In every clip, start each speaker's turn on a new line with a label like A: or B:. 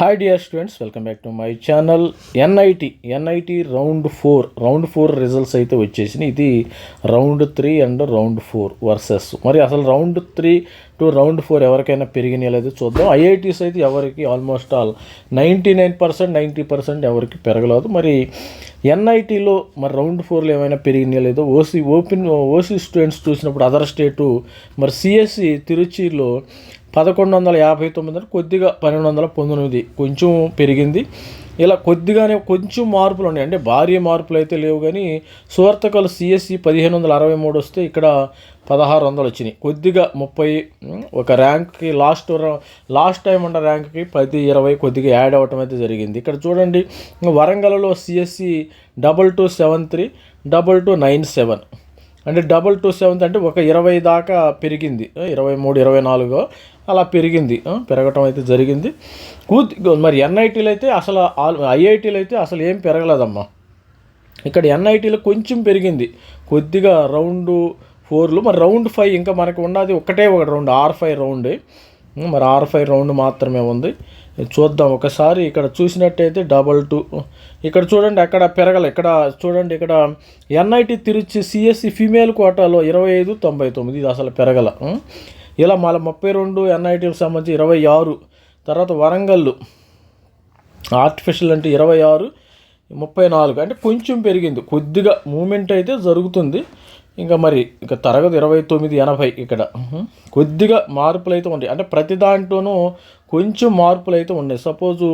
A: Hi dear students welcome back to my channel NIT NIT round four round four results అయితే వచ్చేసినాయి. ఇది round three and round four versus మరి అసలు round three to round four ఎవరికైనా పెరిగినాయి లేదు చూద్దాం. ఐఐటీస్ అయితే ఎవరికి almost all ninety nine percent ninety percent ఎవరికి పెరగలేదు. మరి ఎన్ఐటీలో మరి రౌండ్ ఫోర్లో ఏమైనా పెరిగినాయి లేదో ఓసీ ఓపెన్ ఓసీ స్టూడెంట్స్ చూసినప్పుడు అదర్ స్టేటు మరి సిఎస్సి తిరుచిలో పదకొండు వందల యాభై తొమ్మిది అంటే కొద్దిగా పన్నెండు వందల పంతొమ్మిది కొంచెం పెరిగింది. ఇలా కొద్దిగానే కొంచెం మార్పులు ఉన్నాయి. అంటే భారీ మార్పులు అయితే లేవు కానీ సువర్తకల్ సిఎస్సి పదిహేను వందల అరవై మూడు వస్తే ఇక్కడ పదహారు వందలు వచ్చినాయి కొద్దిగా ముప్పై ఒక ర్యాంక్కి లాస్ట్ లాస్ట్ టైం ఉన్న ర్యాంక్కి పది ఇరవై కొద్దిగా యాడ్ అవ్వటం అయితే జరిగింది. ఇక్కడ చూడండి వరంగల్లో CSE double two seven three double two nine seven అంటే డబల్ టూ సెవెంత్ అంటే ఒక ఇరవై దాకా పెరిగింది. ఇరవై మూడు ఇరవై నాలుగు అలా పెరిగింది. పెరగటం అయితే జరిగింది. కూత్ మరి ఎన్ఐటీలు అయితే అసలు ఐఐటీలు అయితే అసలు ఏం పెరగలేదమ్మా. ఇక్కడ ఎన్ఐటీలో కొంచెం పెరిగింది. కొద్దిగా రౌండు ఫోర్లు. మరి రౌండ్ ఫైవ్ ఇంకా మనకు ఉన్నది ఒకటే ఒక రౌండ్ ఆర్ ఫైవ్ రౌండ్. మరి ఆర్ ఫైవ్ రౌండ్ మాత్రమే ఉంది. చూద్దాం ఒకసారి ఇక్కడ చూసినట్టయితే డబల్ టూ. ఇక్కడ చూడండి అక్కడ పెరగల ఇక్కడ చూడండి ఇక్కడ ఎన్ఐటి తిరుచి సిఎస్సి ఫీమేల్ కోటాలో ఇరవై ఐదు తొంభై తొమ్మిది ఇది అసలు పెరగల. ఇలా మళ్ళీ ముప్పై రెండు ఎన్ఐటీలకు సంబంధించి ఇరవై ఆరు తర్వాత వరంగల్లు. ఆర్టిఫిషియల్ అంటే ఇరవై ఆరు ముప్పై నాలుగు. అంటే కొంచెం పెరిగింది. కొద్దిగా మూమెంట్ అయితే జరుగుతుంది. ఇంకా మరి ఇక తరగతి ఇరవై తొమ్మిది ఎనభై ఇక్కడ. కొద్దిగా మార్పులు అయితే ఉన్నాయి. అంటే ప్రతి దాంట్లోనూ కొంచెం మార్పులు అయితే ఉన్నాయి. సపోజు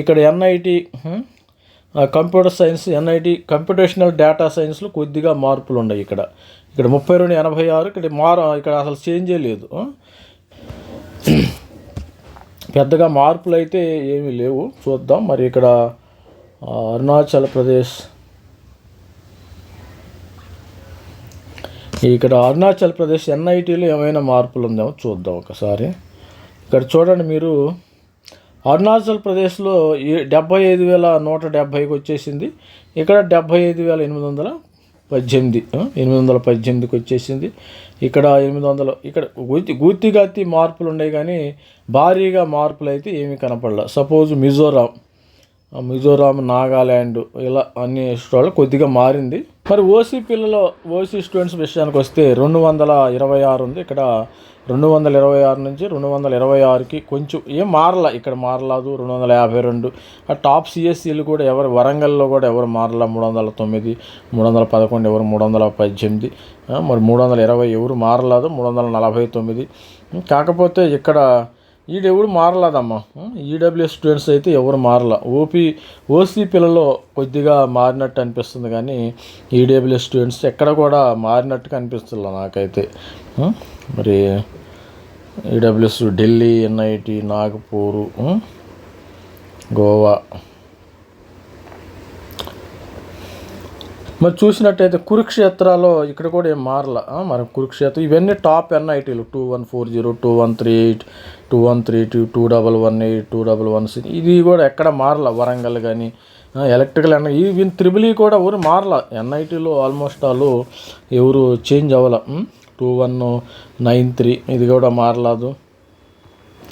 A: ఇక్కడ NIT computer science NIT computational data సైన్స్లో కొద్దిగా మార్పులు ఉన్నాయి ఇక్కడ. ఇక్కడ ముప్పై రెండు ఎనభై ఆరు ఇక్కడ మార ఇక్కడ అసలు చేంజే లేదు. పెద్దగా మార్పులు అయితే ఏమీ లేవు. చూద్దాం. మరి ఇక్కడ అరుణాచల్ ప్రదేశ్ ఇక్కడ అరుణాచల్ ప్రదేశ్ ఎన్ఐటీలో ఏమైనా మార్పులు ఉందేమో చూద్దాం ఒకసారి. ఇక్కడ చూడండి మీరు అరుణాచల్ ప్రదేశ్లో ఏ- డెబ్బై ఐదు వేల నూట డెబ్భైకి వచ్చేసింది. ఇక్కడ డెబ్బై ఐదు వేల ఎనిమిది వందల పద్దెనిమిది ఎనిమిది వందల పద్దెనిమిదికి వచ్చేసింది. ఇక్కడ ఎనిమిది వందలు ఇక్కడ గుత్తి గుత్తిగత్తి మార్పులు ఉన్నాయి కానీ భారీగా మార్పులు అయితే ఏమీ కనపడలే. సపోజ్ మిజోరాం మిజోరాం నాగాల్యాండ్ ఇలా అన్ని స్టోర్లు కొద్దిగా మారింది. మరి ఓసీ పిల్లలు ఓసీ స్టూడెంట్స్ విషయానికి వస్తే రెండు వందల ఇరవై ఆరు ఉంది. ఇక్కడ రెండు వందల ఇరవై ఆరు నుంచి రెండు వందల ఇరవై ఆరుకి కొంచెం ఏం మారలా ఇక్కడ మారలేదు రెండు వందల యాభై రెండు. ఆ టాప్ సిఎస్సీలు కూడా ఎవరు వరంగల్లో కూడా ఎవరు మారలా మూడు వందల తొమ్మిది మూడు వందల పదకొండు ఎవరు మూడు వందల పద్దెనిమిది. మరి మూడు వందల ఇరవై ఎవరు మారలేదు మూడు వందల నలభై తొమ్మిది. కాకపోతే ఇక్కడ ఈడెవడు మారలేదమ్మా. ఈడబ్ల్యూఎస్ స్టూడెంట్స్ అయితే ఎవరు మారల. ఓపీ ఓసీ పిల్లలు కొద్దిగా మారినట్టు అనిపిస్తుంది కానీ ఈడబ్ల్యూఎస్ స్టూడెంట్స్ ఎక్కడ కూడా మారినట్టుగా అనిపిస్తుంది నాకైతే. మరి ఈడబ్ల్యూఎస్ ఢిల్లీ ఎన్ఐటి నాగపూరు గోవా. మరి చూసినట్టయితే కురుక్షేత్రాలో ఇక్కడ కూడా ఏం మారలా. మరి కురుక్షేత్రం ఇవన్నీ top ఎన్ఐటీలు two one four zero two one three eight two one three two two double one eight two double one six ఇది కూడా ఎక్కడ మారలా. వరంగల్ కానీ ఎలక్ట్రికల్ ఎన్ ఈ త్రిబుల్ ఈ కూడా ఎవరు మారలా. ఎన్ఐటీలో ఆల్మోస్ట్ వాళ్ళు ఎవరు చేంజ్ అవ్వాల. టూ వన్ నైన్ త్రీ ఇది కూడా మారలేదు.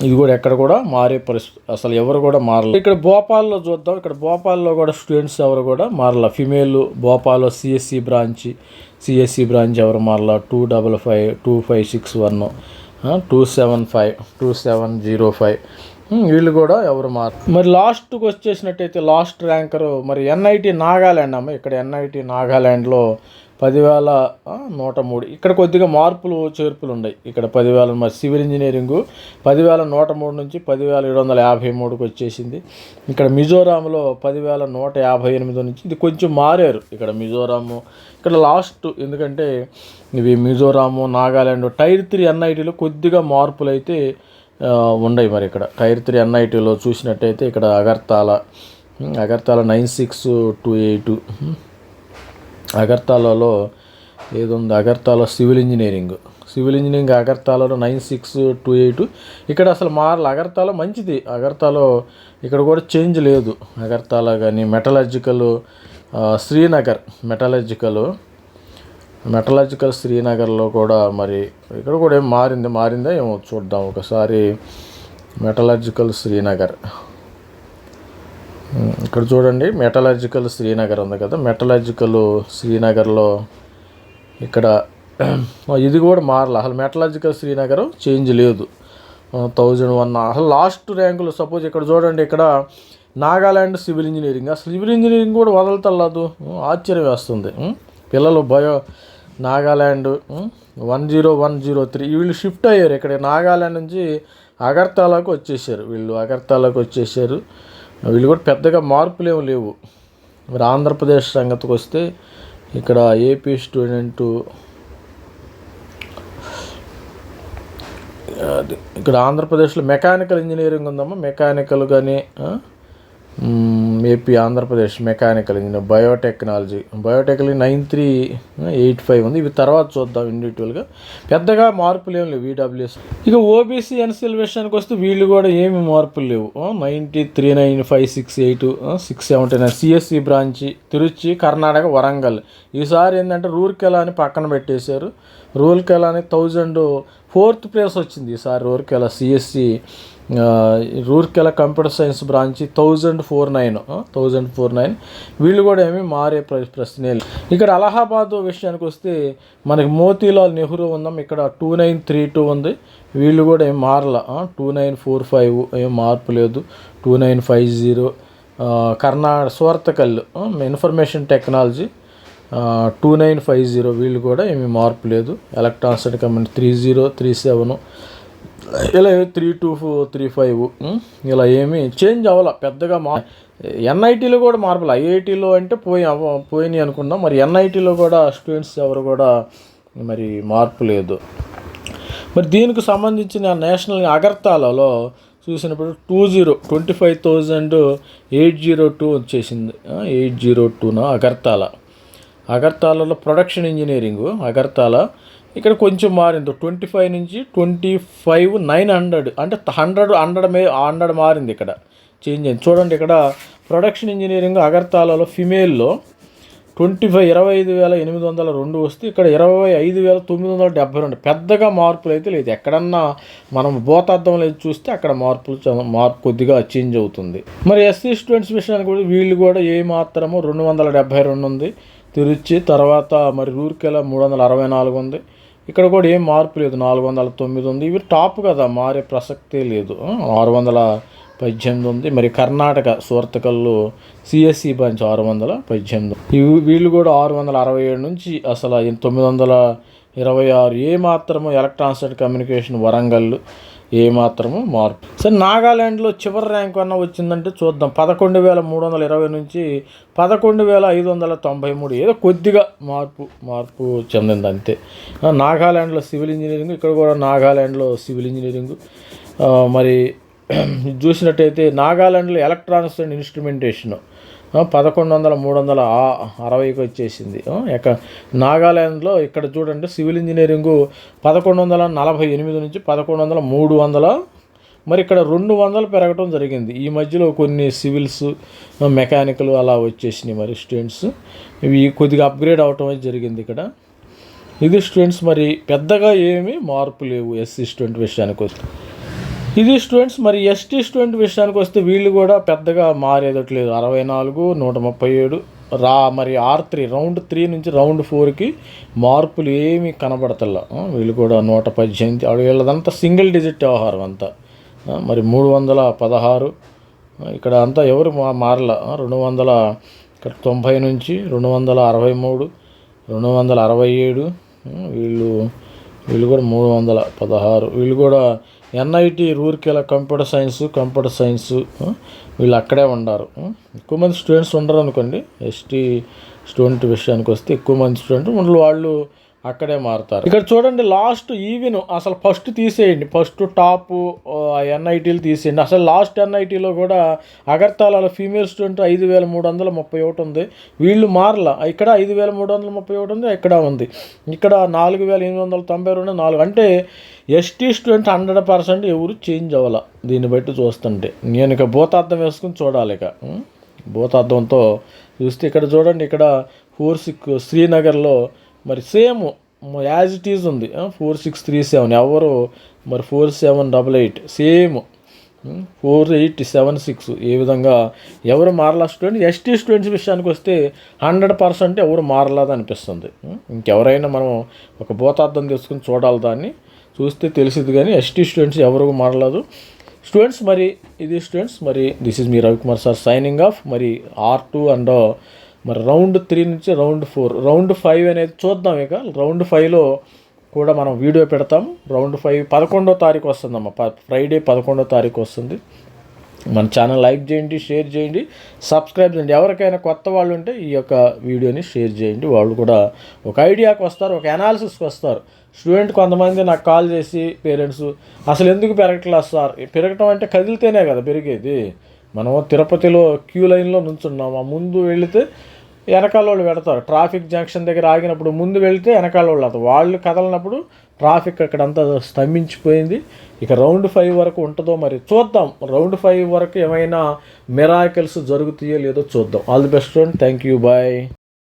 A: ఇది కూడా ఎక్కడ కూడా మారే పరిస్థితి అసలు ఎవరు కూడా మారలేదు ఇక్కడ భోపాల్లో చూద్దాం. ఇక్కడ భోపాల్లో కూడా స్టూడెంట్స్ ఎవరు కూడా మారల. ఫిమేల్ భోపాల్లో సిఎస్సి బ్రాంచ్ సిఎస్సి బ్రాంచ్ ఎవరు మారల? Two double five two five six one two seven five two seven zero five వీళ్ళు కూడా ఎవరు మారు మరి లాస్ట్కి వచ్చేసినట్టయితే లాస్ట్ ర్యాంకరు మరి ఎన్ఐటి నాగాల్యాండ్ అమ్మ. ఇక్కడ ఎన్ఐటి నాగాల్యాండ్లో పదివేల నూట మూడు. ఇక్కడ కొద్దిగా మార్పులు చేర్పులు ఉన్నాయి. ఇక్కడ పదివేల మరి సివిల్ ఇంజనీరింగు పదివేల నూట మూడు నుంచి పదివేల ఏడు వందల యాభై మూడుకి వచ్చేసింది. ఇక్కడ మిజోరాంలో పదివేల నూట యాభై ఎనిమిది నుంచి ఇది కొంచెం మారారు. ఇక్కడ మిజోరాము ఇక్కడ లాస్ట్ ఎందుకంటే ఇవి మిజోరాము నాగాల్యాండ్ టైర్ త్రీ ఎన్ఐటీలో కొద్దిగా మార్పులు అయితే ఉన్నాయి మరి ఇక్కడ. టైర్ త్రీ ఎన్ఐటీలో చూసినట్టయితే ఇక్కడ Agartala Agartala nine six two eight అగర్తాలలో ఏదుంది? Agartala civil engineering. Civil engineering అగర్తాలలో nine six two eight. ఇక్కడ అసలు మారల అగర్తాలో మంచిది. అగర్తాలో ఇక్కడ కూడా చేంజ్ లేదు. అగర్తాల కానీ మెటలాజికల్ శ్రీనగర్ మెటలాజికల్ మెటలాజికల్ శ్రీనగర్లో కూడా మరి ఇక్కడ కూడా ఏం మారింది? మారిందా ఏమో చూద్దాం ఒకసారి. మెటలాజికల్ శ్రీనగర్. ఇక్కడ చూడండి మెటలాజికల్ శ్రీనగర్ ఉంది కదా. మెటలాజికల్ శ్రీనగర్లో ఇక్కడ ఇది కూడా మారల. అసలు మెటలాజికల్ శ్రీనగర్ చేంజ్ లేదు. థౌజండ్ వన్ అసలు లాస్ట్ ర్యాంకులు సపోజ్ ఇక్కడ చూడండి ఇక్కడ నాగాల్యాండ్ సివిల్ ఇంజనీరింగ్ అసలు సివిల్ ఇంజనీరింగ్ కూడా వదలతలేదు ఆశ్చర్యం వేస్తుంది. పిల్లలు bio Nagaland one zero one zero three వీళ్ళు షిఫ్ట్ అయ్యారు. ఇక్కడ నాగాల్యాండ్ నుంచి అగర్తాలకు వచ్చేసారు. వీళ్ళు అగర్తాలకు వచ్చేసారు. వీళ్ళు కూడా పెద్దగా మార్పులు ఏమి లేవు. మరి ఆంధ్రప్రదేశ్ సంగతికి వస్తే ఇక్కడ ఏపీ స్టూడెంటు అది ఇక్కడ ఆంధ్రప్రదేశ్లో మెకానికల్ ఇంజనీరింగ్ ఉందమ్మా. మెకానికల్ కానీ AP Andhra Pradesh mechanical engineer biotechnology. Biotechnology nine three eight five ఉంది. ఇవి తర్వాత చూద్దాం ఇండివిజువల్గా పెద్దగా మార్పులు ఏం లేవు. ఈడబ్ల్యూఎస్ ఇక ఓబీసీ ఎన్సీఎల్ విషయానికి వస్తే వీళ్ళు కూడా ఏమి మార్పులు లేవు. Ninety three nine five six eight six seventy nine CSE branch Tiruchi Karnataka Warangal. ఈసారి ఏంటంటే రూర్కెలా అని పక్కన పెట్టేశారు. రూర్కెలా అని థౌజండ్ ఫోర్త్ ప్లేస్ వచ్చింది ఈసారి Rourkela CSE. Rourkela computer science branch thousand four nine thousand four nine. వీళ్ళు కూడా ఏమీ మారే ప్ర ప్రశ్నే ఇక్కడ అలహాబాద్ విషయానికి వస్తే మనకి మోతీలాల్ నెహ్రూ ఉందాం ఇక్కడ టూ నైన్ త్రీ టూ ఉంది. వీళ్ళు కూడా ఏం మారల టూ నైన్ ఫోర్ ఫైవ్ ఏం మార్పు లేదు. Two nine five zero Karnataka Surathkal information technology two nine five zero వీళ్ళు కూడా ఏమీ మార్పు లేదు. Electronics and community three zero three seven ఇలా three two four three five ఇలా ఏమీ చేంజ్ అవ్వాల? పెద్దగా మా ఎన్ఐటీలో కూడా మార్పులు. ఐఐటీలో అంటే పోయి అవ్వ పోయినాయి అనుకున్నాం మరి ఎన్ఐటీలో కూడా స్టూడెంట్స్ ఎవరు కూడా మరి మార్పు లేదు. మరి దీనికి సంబంధించిన నేషనల్ అగర్తాలలో చూసినప్పుడు two zero twenty five thousand eight zero two వచ్చేసింది. ఎయిట్ జీరో టూన అగర్తాల. అగర్తాలలో ప్రొడక్షన్ ఇంజనీరింగ్ అగర్తాల ఇక్కడ కొంచెం మారింది. ట్వంటీ ఫైవ్ నుంచి ట్వంటీ ఫైవ్ నైన్ హండ్రెడ్. అంటే హండ్రెడ్ హండ్రెడ్ మే హండ్రెడ్ మారింది ఇక్కడ. చేంజ్ అయింది. చూడండి ఇక్కడ ప్రొడక్షన్ ఇంజనీరింగ్ అగర్తాలలో ఫిమేల్లో ట్వంటీ ఫైవ్ ఇరవై ఐదు వేల ఎనిమిది వందల రెండు వస్తే ఇక్కడ ఇరవై ఐదు వేల తొమ్మిది వందల డెబ్బై రెండు. పెద్దగా మార్పులు అయితే లేదు. ఎక్కడన్నా మనం భూతార్థం చూస్తే అక్కడ మార్పులు మార్పు కొద్దిగా చేంజ్ అవుతుంది. మరి ఎస్సీ స్టూడెంట్స్ విషయానికి కూడా వీళ్ళు కూడా ఏ మాత్రము రెండు వందల డెబ్బై రెండు ఉంది. తిరుచి తర్వాత మరి రూర్కెలా మూడు వందల అరవై నాలుగు ఉంది. ఇక్కడ కూడా ఏం మార్పు లేదు. నాలుగు వందల తొమ్మిది ఉంది. ఇవి టాప్ కదా మారే ప్రసక్తే లేదు. ఆరు వందల పద్దెనిమిది ఉంది. మరి కర్ణాటక సూర్తకల్లో సిఎస్సి బ్రాంచ్ ఆరు వందల పద్దెనిమిది. ఇవి వీళ్ళు కూడా ఆరు వందల అరవై ఏడు నుంచి అసలు తొమ్మిది వందల ఇరవై ఆరు ఏ మాత్రము ఎలక్ట్రానిక్స్ కమ్యూనికేషన్ వరంగల్ ఏ మాత్రము మార్పు. సరే నాగాల్యాండ్లో చివరి ర్యాంక్ అన్న వచ్చిందంటే చూద్దాం. పదకొండు వేల మూడు వందల ఇరవై నుంచి పదకొండు వేల ఐదు వందల తొంభై మూడు. ఏదో కొద్దిగా మార్పు మార్పు చెందింది అంతే నాగాల్యాండ్లో సివిల్ ఇంజనీరింగ్ ఇక్కడ కూడా నాగాల్యాండ్లో సివిల్ ఇంజనీరింగ్. మరి చూసినట్టయితే నాగాలాండ్లో ఎలక్ట్రానిక్స్ అండ్ ఇన్స్ట్రుమెంటేషన్. పదకొండు వందల మూడు వందల అరవైకి వచ్చేసింది. ఎక్క నాగాల్యాండ్లో ఇక్కడ చూడండి సివిల్ ఇంజనీరింగు పదకొండు వందల నలభై ఎనిమిది నుంచి పదకొండు వందల మూడు వందల మరి ఇక్కడ రెండు వందలు పెరగటం జరిగింది. ఈ మధ్యలో కొన్ని సివిల్స్ మెకానికల్ అలా వచ్చేసినాయి మరి స్టూడెంట్స్. ఇవి కొద్దిగా అప్గ్రేడ్ అవటం అయితే జరిగింది ఇక్కడ. ఇది స్టూడెంట్స్ మరి పెద్దగా ఏమీ మార్పు లేవు ఎస్సీ స్టూడెంట్ విషయానికి వస్తే. ఇది స్టూడెంట్స్ మరి ఎస్టీ స్టూడెంట్ విషయానికి వస్తే వీళ్ళు కూడా పెద్దగా మారేదట్లేదు అరవై నాలుగు నూట ముప్పై ఏడు రా మరి ఆర్ త్రీ రౌండ్ త్రీ నుంచి రౌండ్ ఫోర్కి మార్పులు ఏమీ కనబడతల. వీళ్ళు కూడా నూట పద్దెనిమిది వీళ్ళదంతా సింగిల్ డిజిట్ వ్యవహారం అంతా. మరి మూడు వందల పదహారు ఇక్కడ అంతా ఎవరు మా మారల? రెండు వందల ఇక్కడ తొంభై నుంచి రెండు వందల అరవై మూడు రెండు వందల అరవై ఏడు వీళ్ళు వీళ్ళు కూడా మూడు వందల పదహారు వీళ్ళు కూడా NIT Rourkela computer science computer science వీళ్ళు అక్కడే ఉండారు. ఎక్కువ మంది స్టూడెంట్స్ ఉండరు అనుకోండి ఎస్టీ స్టూడెంట్ విషయానికి వస్తే ఎక్కువ మంది స్టూడెంట్ వాళ్ళు వాళ్ళు అక్కడే మారుతారు. ఇక్కడ చూడండి లాస్ట్ ఈవెన్ అసలు ఫస్ట్ తీసేయండి. ఫస్ట్ టాప్ ఎన్ఐటీలు తీసేయండి. అసలు లాస్ట్ ఎన్ఐటీలో కూడా అగర్తాలలో ఫీమేల్ స్టూడెంట్ ఐదు వేల మూడు వందల ముప్పై ఒకటి ఉంది. వీళ్ళు మారల. ఇక్కడ ఐదు వేల మూడు వందల ముప్పై ఒకటి ఉంది ఇక్కడ ఉంది. ఇక్కడ నాలుగు వేల ఎనిమిది వందల తొంభై రెండు నాలుగు. అంటే ఎస్టీ స్టూడెంట్ హండ్రెడ్ పర్సెంట్ ఎవరు చేంజ్ అవ్వాల? దీన్ని బట్టి చూస్తుంటే. నేను ఇక భూతార్థం వేసుకుని చూడాలి ఇక. భూతార్థంతో చూస్తే ఇక్కడ చూడండి ఇక్కడ ఫోర్ సిక్ శ్రీనగర్లో మరి సేమ్ యాజ్ ఇట్ ఈజ్ ఉంది. ఫోర్ సిక్స్ త్రీ సెవెన్ ఎవరు? మరి four seven double eight same four eight seven six ఏ విధంగా ఎవరు మారలా స్టూడెంట్ ఎస్టీ స్టూడెంట్స్ విషయానికి వస్తే హండ్రెడ్ పర్సెంట్ ఎవరు మారలేదు అనిపిస్తుంది. ఇంకెవరైనా మనం ఒక భూతార్థం తీసుకుని చూడాలి దాన్ని. చూస్తే తెలిసింది కానీ ఎస్టీ స్టూడెంట్స్ ఎవరు మారలేదు. స్టూడెంట్స్ మరి ఇది స్టూడెంట్స్ మరి this is me Ravikumar sir signing off మరి ఆర్ టూ అండ్ మరి రౌండ్ త్రీ నుంచి రౌండ్ ఫోర్. రౌండ్ ఫైవ్ అనేది చూద్దాం ఇక. రౌండ్ ఫైవ్లో కూడా మనం వీడియో పెడతాం. రౌండ్ ఫైవ్ పదకొండో తారీఖు వస్తుందమ్మా. ప- ఫ్రైడే పదకొండో తారీఖు వస్తుంది. మన ఛానల్ లైక్ చేయండి షేర్ చేయండి సబ్స్క్రైబ్ చేయండి. ఎవరికైనా కొత్త వాళ్ళు ఉంటే ఈ యొక్క వీడియోని షేర్ చేయండి. వాళ్ళు కూడా ఒక ఐడియాకి వస్తారు ఒక అనాలిసిస్కి వస్తారు. స్టూడెంట్ కొంతమంది నాకు కాల్ చేసి పేరెంట్స్ అసలు ఎందుకు పెరగట్లేదు సార్? పెరగటం అంటే కదిలితేనే కదా పెరిగేది. మనం తిరుపతిలో క్యూ లైన్లో నుంచున్నాం. ఆ ముందు వెళితే వెనకాల వాళ్ళు పెడతారు. ట్రాఫిక్ జంక్షన్ దగ్గర ఆగినప్పుడు ముందు వెళితే వెనకాల వాళ్ళు వెళ్తారు వాళ్ళు కదలనప్పుడు ట్రాఫిక్ అక్కడంతా స్తంభించిపోయింది. ఇక రౌండ్ ఫైవ్ వరకు ఉంటుందో మరి చూద్దాం. రౌండ్ ఫైవ్ వరకు ఏమైనా మిరాకిల్స్ జరుగుతాయో లేదో చూద్దాం. All the best thank you bye.